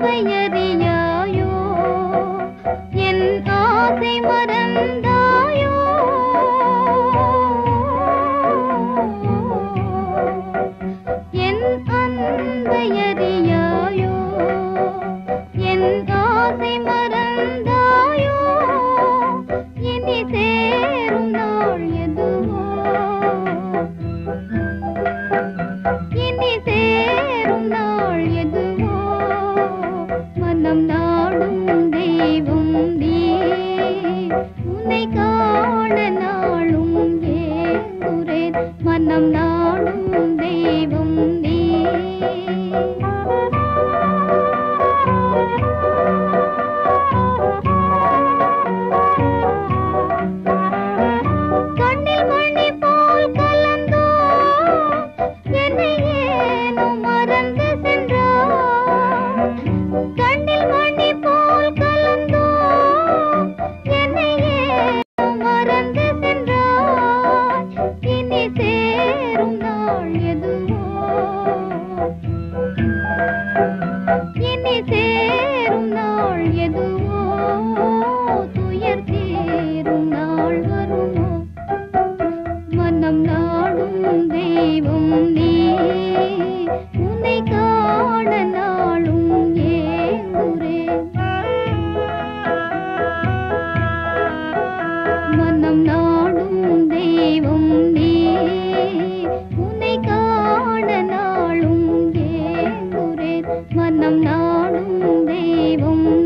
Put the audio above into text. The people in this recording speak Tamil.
会也 காண நாளும் ஏ உரை நாடும் தெய்வம் நீ. உன்னை காண நாளும் ஏங்குறே. மனம் நாடும் தெய்வம் நீ. தெய்வம்